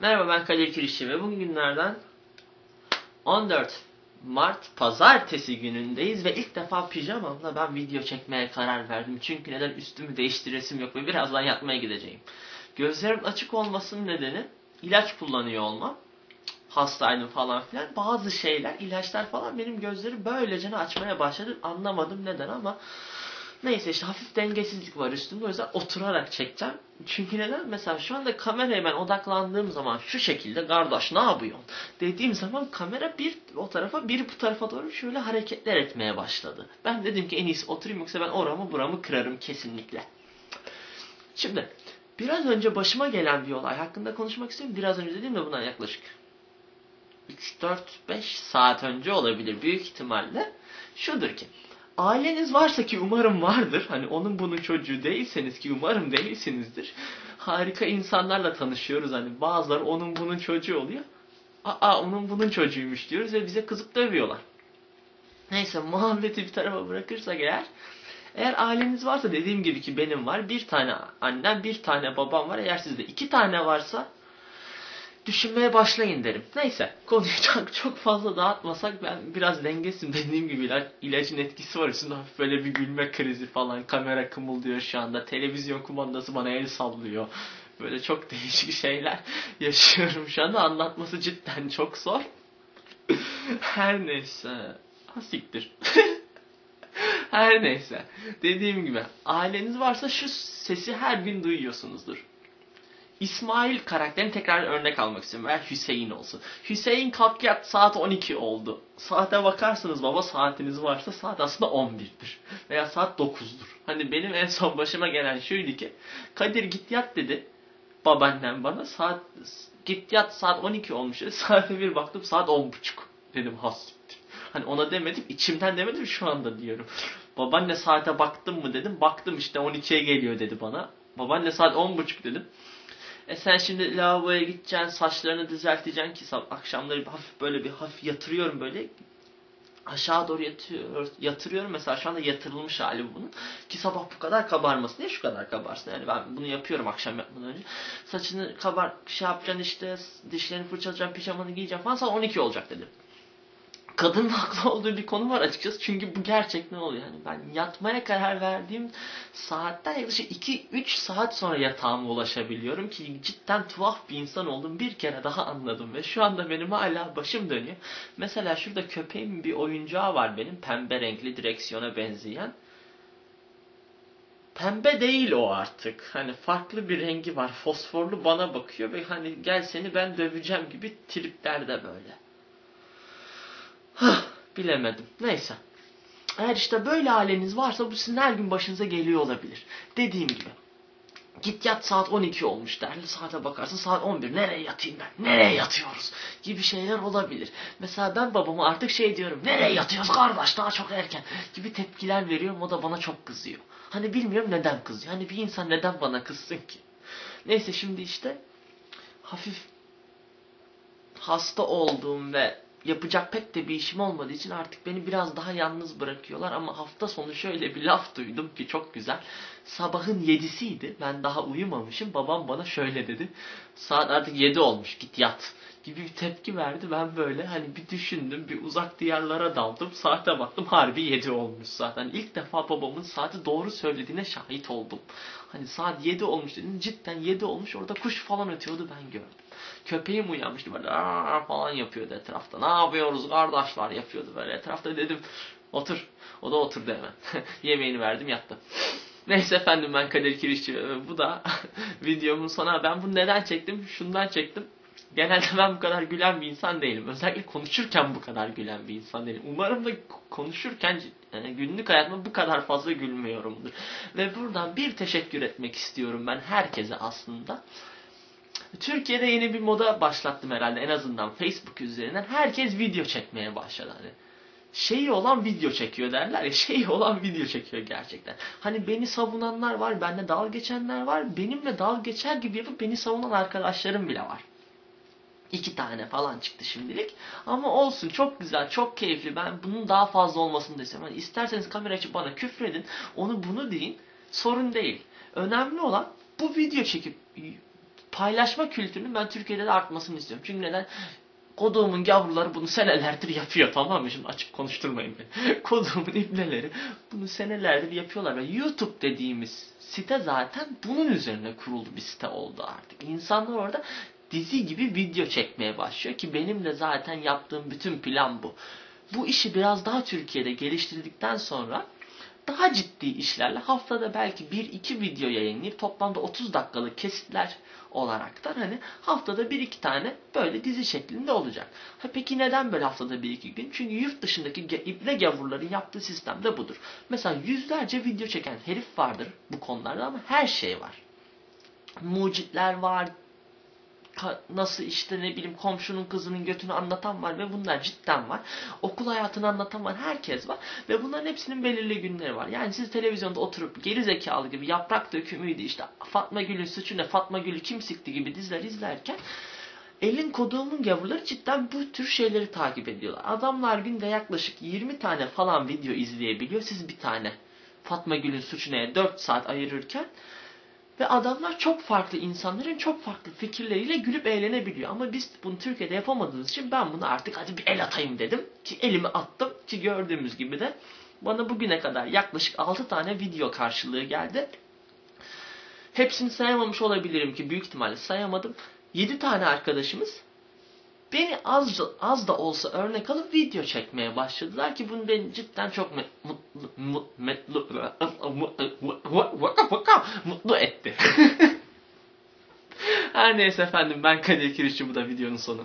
Merhaba ben Kadir Kirişçi ve bugün günlerden 14 Mart pazartesi günündeyiz ve ilk defa pijamamla ben video çekmeye karar verdim. Çünkü neden üstümü değiştiresim yok ve birazdan yatmaya gideceğim. Gözlerim açık olmasının nedeni ilaç kullanıyor olmam. Hastaydım falan filan. Bazı şeyler, ilaçlar falan benim gözleri böylece açmaya başladı. Anlamadım neden ama Neyse işte hafif dengesizlik var üstümde o yüzden oturarak çekeceğim. Çünkü neden? Mesela şu anda kameraya ben odaklandığım zaman şu şekilde kardeş ne yapıyorsun dediğim zaman kamera bir o tarafa bir bu tarafa doğru şöyle hareketler etmeye başladı. Ben dedim ki en iyisi oturayım yoksa ben oramı buramı kırarım kesinlikle. Şimdi biraz önce başıma gelen bir olay hakkında konuşmak istiyorum. Biraz önce dediğim de bundan yaklaşık 3, 4, 5 saat önce olabilir büyük ihtimalle. Şudur ki aileniz varsa ki umarım vardır. Hani onun bunun çocuğu değilseniz ki umarım değilsinizdir. Harika insanlarla tanışıyoruz. Hani bazıları onun bunun çocuğu oluyor. Aa onun bunun çocuğuymuş diyoruz ve bize kızıp dövüyorlar. Neyse muhabbeti bir tarafa bırakırsak eğer eğer aileniz varsa dediğim gibi ki benim var. Bir tane annem, bir tane babam var. Eğer sizde iki tane varsa düşünmeye başlayın derim. Neyse konuyu çok, çok fazla dağıtmasak ben biraz dengesim dediğim gibi ilaç, ilacın etkisi var üstünde. Hafif böyle bir gülme krizi falan. Kamera kımıldıyor şu anda. Televizyon kumandası bana el sallıyor. Böyle çok değişik şeyler yaşıyorum şu anda. Anlatması cidden çok zor. Her neyse. Asiktir her neyse. Dediğim gibi aileniz varsa şu sesi her gün duyuyorsunuzdur İsmail karakterini tekrar örnek almak istiyorum. Veya Hüseyin olsun. Hüseyin kalk yat saat 12 oldu. Saate bakarsınız baba saatiniz varsa saat aslında 11'dir. Veya saat 9'dur. Hani benim en son başıma gelen şuydu ki Kadir git yat dedi. Babaannem bana saat git yat saat 12 olmuş dedi. Saate bir baktım saat 10.30. Dedim hassiktir. Hani ona demedim içimden demedim şu anda diyorum. Babaanne saate baktın mı dedim. Baktım işte 12'ye geliyor dedi bana. Babaanne saat 10.30 dedim. E sen şimdi lavaboya gideceksin, saçlarını düzelteceksin ki akşamları bir hafif böyle bir hafif yatırıyorum böyle. Aşağı doğru yatıyor, yatırıyorum mesela şu anda yatırılmış hali bunun. Ki sabah bu kadar kabarmasın. Niye şu kadar kabarsın? Yani ben bunu yapıyorum akşam yapmadan önce. Saçını kabar, şey yapacaksın işte, dişlerini fırçalayacaksın, pijamanı giyeceksin falan. Saat 12 olacak dedim kadının haklı olduğu bir konu var açıkçası. Çünkü bu gerçekten oluyor. Yani ben yatmaya karar verdiğim saatten yaklaşık 2-3 saat sonra yatağıma ulaşabiliyorum ki cidden tuhaf bir insan oldum. Bir kere daha anladım ve şu anda benim hala başım dönüyor. Mesela şurada köpeğimin bir oyuncağı var benim. Pembe renkli direksiyona benzeyen. Pembe değil o artık. Hani farklı bir rengi var. Fosforlu bana bakıyor ve hani gel seni ben döveceğim gibi triplerde böyle. Hah, bilemedim. Neyse. Eğer işte böyle haliniz varsa bu sizin her gün başınıza geliyor olabilir. Dediğim gibi. Git yat saat 12 olmuş derli saate bakarsın saat 11 nereye yatayım ben nereye yatıyoruz gibi şeyler olabilir. Mesela ben babama artık şey diyorum nereye yatıyoruz kardeş daha çok erken gibi tepkiler veriyorum o da bana çok kızıyor. Hani bilmiyorum neden kızıyor hani bir insan neden bana kızsın ki. Neyse şimdi işte hafif hasta olduğum ve yapacak pek de bir işim olmadığı için artık beni biraz daha yalnız bırakıyorlar. Ama hafta sonu şöyle bir laf duydum ki çok güzel. Sabahın yedisiydi. Ben daha uyumamışım. Babam bana şöyle dedi. Saat artık yedi olmuş git yat gibi bir tepki verdi. Ben böyle hani bir düşündüm. Bir uzak diyarlara daldım. Saate baktım harbi yedi olmuş zaten. İlk defa babamın saati doğru söylediğine şahit oldum. Hani saat yedi olmuş dedim. Cidden yedi olmuş. Orada kuş falan ötüyordu ben gördüm. Köpeğim uyanmıştı böyle falan yapıyordu etrafta. Ne yapıyoruz kardeşler yapıyordu böyle etrafta dedim otur. O da oturdu hemen. Yemeğini verdim yattı. Neyse efendim ben Kadir Kirişçi. Bu da videomun sonu. Ben bunu neden çektim? Şundan çektim. Genelde ben bu kadar gülen bir insan değilim. Özellikle konuşurken bu kadar gülen bir insan değilim. Umarım da konuşurken yani günlük hayatımda bu kadar fazla gülmüyorumdur. Ve buradan bir teşekkür etmek istiyorum ben herkese aslında. Türkiye'de yeni bir moda başlattım herhalde en azından Facebook üzerinden. Herkes video çekmeye başladı hani. Şeyi olan video çekiyor derler ya. Şeyi olan video çekiyor gerçekten. Hani beni savunanlar var, benimle dalga geçenler var. Benimle dalga geçer gibi yapıp beni savunan arkadaşlarım bile var. İki tane falan çıktı şimdilik. Ama olsun çok güzel, çok keyifli. Ben bunun daha fazla olmasını da istiyorum. Hani isterseniz kamera açıp bana küfredin, onu bunu deyin. Sorun değil. Önemli olan bu video çekip paylaşma kültürünün ben Türkiye'de de artmasını istiyorum. Çünkü neden? Koduğumun gavruları bunu senelerdir yapıyor tamam mı? Şimdi açık konuşturmayın beni. Koduğumun ibneleri bunu senelerdir yapıyorlar ve YouTube dediğimiz site zaten bunun üzerine kuruldu bir site oldu artık. İnsanlar orada dizi gibi video çekmeye başlıyor ki benim de zaten yaptığım bütün plan bu. Bu işi biraz daha Türkiye'de geliştirdikten sonra daha ciddi işlerle haftada belki 1-2 video yayınlayıp toplamda 30 dakikalık kesitler olaraktan hani haftada 1-2 tane böyle dizi şeklinde olacak. Ha peki neden böyle haftada 1-2 gün? Çünkü yurt dışındaki ibne gavurların yaptığı sistem de budur. Mesela yüzlerce video çeken herif vardır bu konularda ama her şey var. Mucitler var, nasıl işte ne bileyim komşunun kızının götünü anlatan var ve bunlar cidden var. Okul hayatını anlatan var. Herkes var. Ve bunların hepsinin belirli günleri var. Yani siz televizyonda oturup geri zekalı gibi yaprak dökümüydü işte Fatma Gül'ün suçu ne Fatma Gül'ü kim sikti gibi diziler izlerken elin koduğumun gavurları cidden bu tür şeyleri takip ediyorlar. Adamlar günde yaklaşık 20 tane falan video izleyebiliyor. Siz bir tane Fatma Gül'ün suçu neye 4 saat ayırırken ve adamlar çok farklı insanların çok farklı fikirleriyle gülüp eğlenebiliyor. Ama biz bunu Türkiye'de yapamadığımız için ben bunu artık hadi bir el atayım dedim. Ki elimi attım ki gördüğümüz gibi de bana bugüne kadar yaklaşık 6 tane video karşılığı geldi. Hepsini sayamamış olabilirim ki büyük ihtimalle sayamadım. 7 tane arkadaşımız beni az, az da olsa örnek alıp video çekmeye başladılar ki bunu beni cidden çok mutlu, mutlu etti. Her neyse efendim ben Kadir Kirişçi bu da videonun sonu.